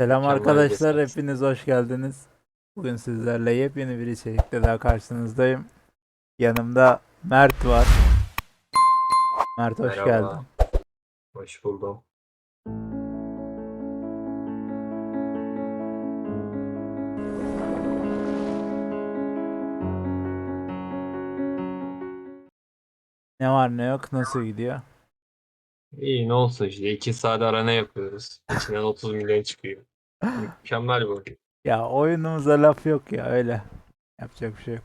Selam Mükemmel arkadaşlar, hepiniz hoş geldiniz. Bugün sizlerle yepyeni bir içerikle daha karşınızdayım. Yanımda Mert var. Mert hoş Merhaba. geldin. Hoş buldum. Ne var ne yok, nasıl gidiyor? İyi ne olsun işte. 2 saat arana yapıyoruz. İçinden 30 milyon çıkıyor. Mükemmel bu. Ya oyunumuza laf yok ya öyle. Yapacak bir şey yok.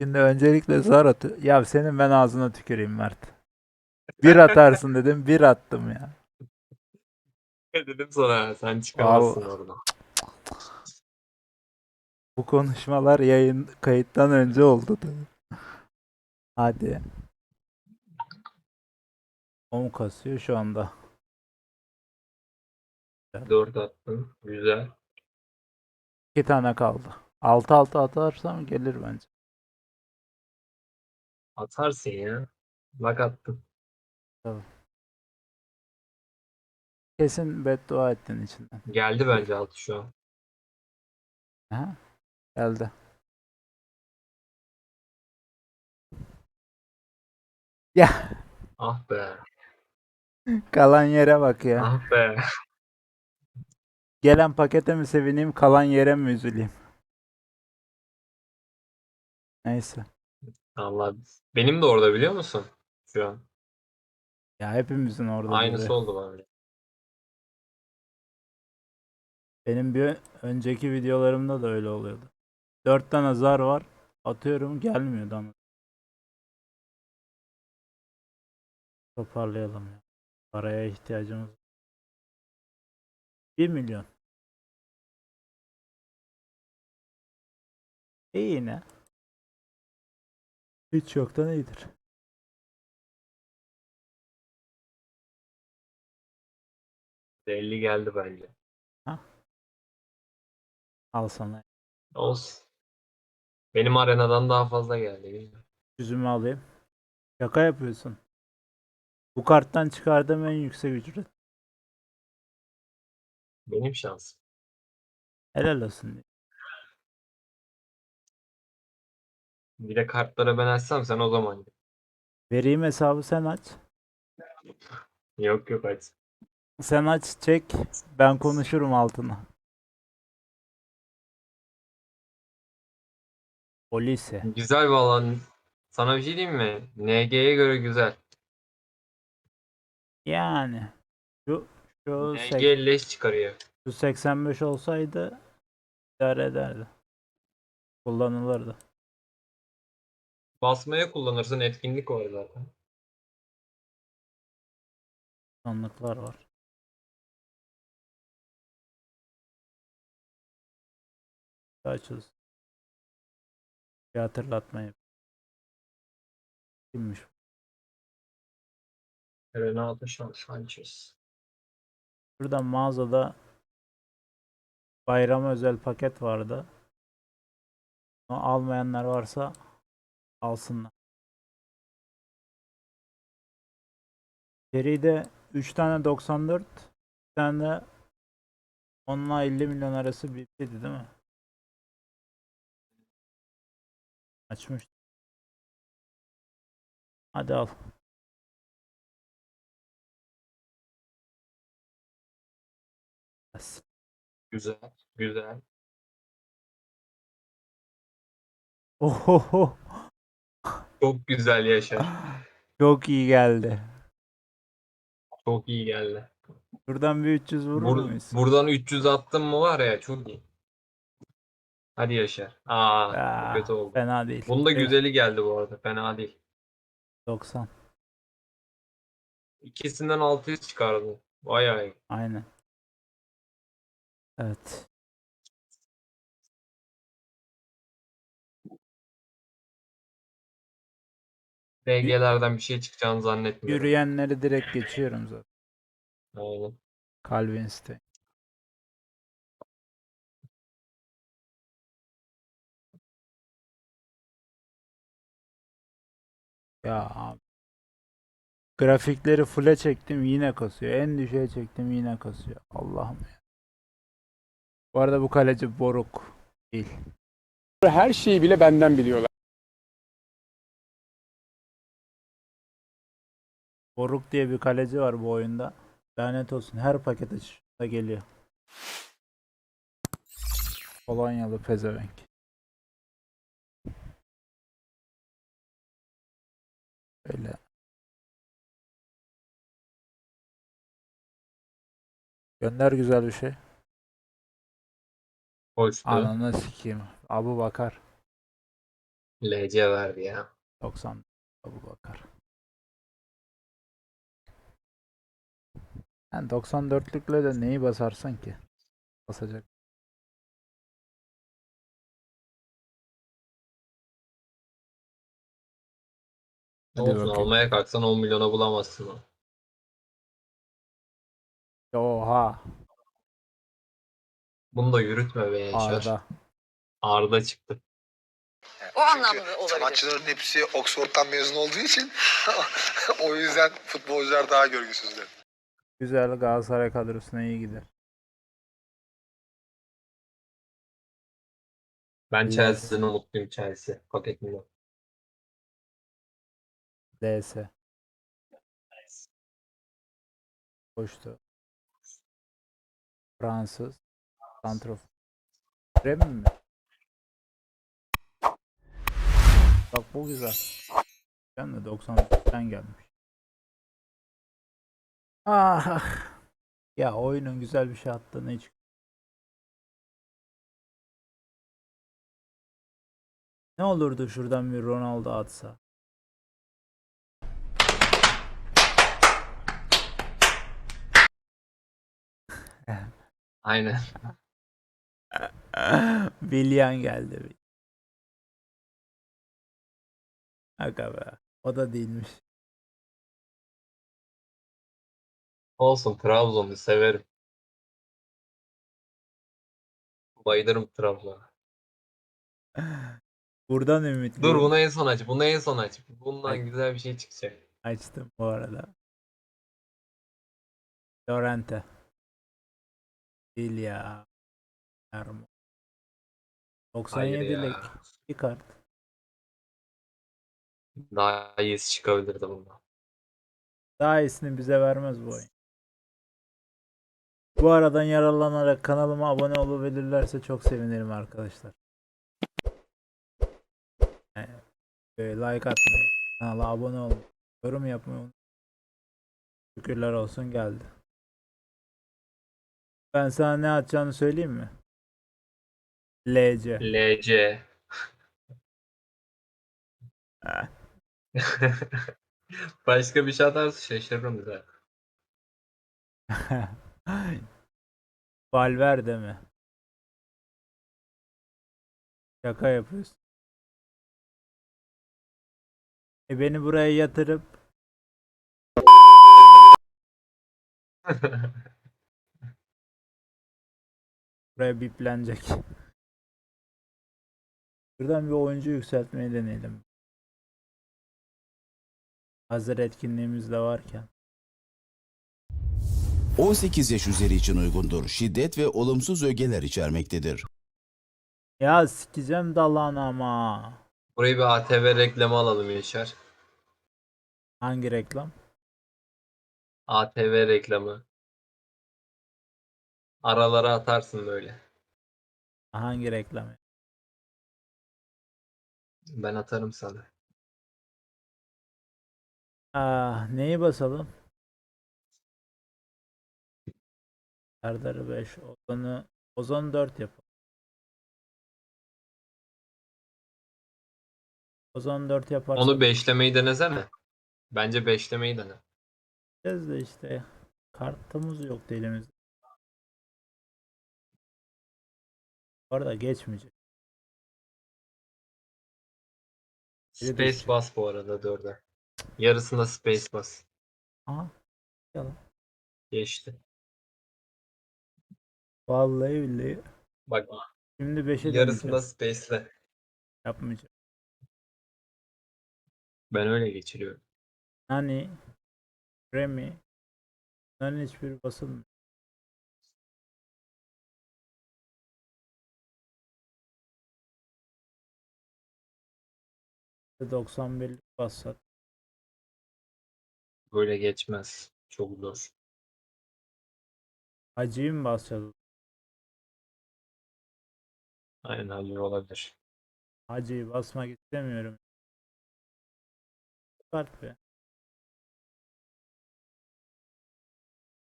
Şimdi öncelikle zar atı. Ya senin ben ağzına tüküreyim Mert. Bir atarsın dedim, bir attım ya. Dedim sana sen çıkamazsın Vallahi. oradan. Bu konuşmalar yayın kayıttan önce oldu. tabii. Hadi. O mu kasıyor şu anda? 4 attın. Güzel. İki tane kaldı. Altı altı atarsam gelir bence. Atarsın ya. Bak attın. Kesin beddua ettin içinden. Geldi bence altı şu an. Aha, geldi. Ya Ah be. kalan yere bak ya. Ah be. Gelen pakete mi sevineyim, kalan yere mi üzüleyim? Neyse. Allah. Benim de orada biliyor musun? Şu an. Ya hepimizin orada Aynısı oldu bana. Benim bir önceki videolarımda da öyle oluyordu. Dört tane zar var. Atıyorum gelmiyordu ama. Toparlayalım ya. Paraya ihtiyacımız var. 1 milyon. İyi yine. Hiç yoktan iyidir. Belli geldi bence. Al sana. Olsun. Benim arenadan daha fazla geldi. Yüzümü alayım. Şaka yapıyorsun. Bu karttan çıkardığım en yüksek ücret. Benim şansım. Helal olsun. Bir de kartlara ben açsam sen o zaman. Vereyim hesabı sen aç. Yok yok aç. Sen aç çek. Ben konuşurum altına. Polise. Güzel alan. Sana bir şey diyeyim mi? NG'ye göre güzel. Yani. Şu, şu, NG sek- leş çıkarıyor. şu 85 olsaydı idare ederdi. Kullanılırdı. Basmaya kullanırsın etkinlik var zaten. Sandıklar var. Açız. Bir hatırlatma yap. Kimmiş? Renato San- Sanchez. Şurada mağazada bayram özel paket vardı. Onu almayanlar varsa alsınlar. Seride 3 tane 94, bir tane de 10 ile 50 milyon arası bir şeydi değil mi? Açmış. Hadi al. Güzel. Güzel. Ohoho. Çok güzel Yaşar. Çok iyi geldi. Çok iyi geldi. Buradan bir 300 vurur Bur- muyuz? buradan 300 attım mı var ya çok iyi. Hadi Yaşar. Aa, çok Aa, kötü oldu. Fena değil. Bunun da Evet, güzeli geldi bu arada. Fena değil. 90. İkisinden 600 çıkardı. Vay ay. Aynen. Evet. DG'lerden bir şey çıkacağını zannetmiyorum. Yürüyenleri direkt geçiyorum zaten. Aynen. Calvin Stein. Ya abi. Grafikleri full'e çektim yine kasıyor. En düşüğe çektim yine kasıyor. Allah'ım ya. Bu arada bu kaleci Boruk değil. Her şeyi bile benden biliyorlar. Boruk diye bir kaleci var bu oyunda. Lanet olsun her paket açışında geliyor. Polonyalı pezevenk. Böyle. Gönder güzel bir şey. Hoştu. Ananı sikeyim. Abu Bakar. LC verdi ya. 90 Abu Bakar. Yani 94'lükle de neyi basarsın ki? Basacak. Hadi Olsun bakayım. almaya kalksan 10 milyona bulamazsın o. Oha. Bunu da yürütme be Yaşar. Arda. Arda çıktı. O anlamda olabilir. sanatçıların hepsi Oxford'dan mezun olduğu için o yüzden futbolcular daha görgüsüzler. Güzel Galatasaray kadrosuna iyi gider. Ben. Chelsea'den umutluyum Chelsea. Paketinde. DS. Koştu. Fransız. Santrof. Bremen mi? Bak bu güzel. Ben de 93'ten gelmiş. Ah. Ya oyunun güzel bir şey attığını hiç Ne olurdu şuradan bir Ronaldo atsa? Aynen. Villian geldi. Aga be. O da değilmiş. Olsun Trabzon'u severim. Bayılırım Trabzon'a. Buradan ümitliyim. Dur bunu en son aç. Bunu en son aç. Bundan Ay. güzel bir şey çıkacak. Açtım bu arada. Llorente. Değil ya. Ermo. Hayır 97'lik ya. bir kart. Daha iyisi çıkabilirdi bundan. Daha iyisini bize vermez bu oyun. Bu aradan yararlanarak kanalıma abone olabilirlerse çok sevinirim arkadaşlar. Yani, böyle like atmayı, kanala abone olun, yorum yapmayı unutmayın. Şükürler olsun geldi. Ben sana ne atacağını söyleyeyim mi? LC. LC. Başka bir şey atarsa şaşırırım zaten. Valverde mi? Şaka yapıyorsun. E beni buraya yatırıp buraya biplenecek. Buradan bir oyuncu yükseltmeyi deneyelim. Hazır etkinliğimiz de varken. 18 yaş üzeri için uygundur. Şiddet ve olumsuz ögeler içermektedir. Ya sikeceğim dalan ama. Burayı bir ATV reklamı alalım Yaşar. Hangi reklam? ATV reklamı. Aralara atarsın böyle. Hangi reklam? Ben atarım sana. Ah, neyi basalım? Serdar'ı 5, Ozan'ı Ozan 4 yapalım. Ozan 4 yaparsak Onu beşlemeyi denesene. Bence beşlemeyi dene. biz de işte kartımız yok elimizde. Bu arada geçmeyecek. Biri Space düşecek. bas bu arada dörde. Yarısında space bas. Aha. Geçti. Vallahi billahi. Bak Şimdi 5'e yarısında space'le. Yapmayacağım. Ben öyle geçiriyorum. Hani Grammy. Bunların hiçbiri basılmıyor. %91'lik bassak. Böyle geçmez. Çok zor. Hacı'yı mı basacağız? Aynen hayır olabilir. Hacı'yı basmak istemiyorum. Kart be.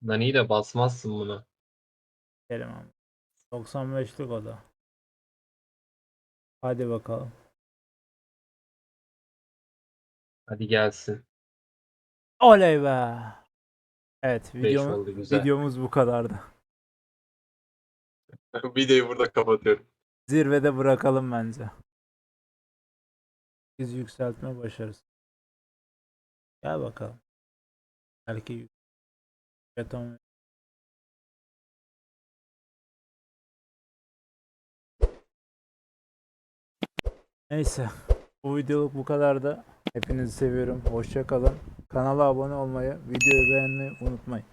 Nani'yi de basmazsın bunu. Kerim abi. 95'lik o da. Hadi bakalım. Hadi gelsin. Oley be. Evet 5 videomuz, oldu güzel. videomuz bu kadardı. Videoyu burada kapatıyorum. Zirvede bırakalım bence. Biz yükseltme başarısı. Gel bakalım. Belki beton Neyse. Bu videoluk bu kadardı. Hepinizi seviyorum. Hoşça kalın. Kanala abone olmayı, videoyu beğenmeyi unutmayın.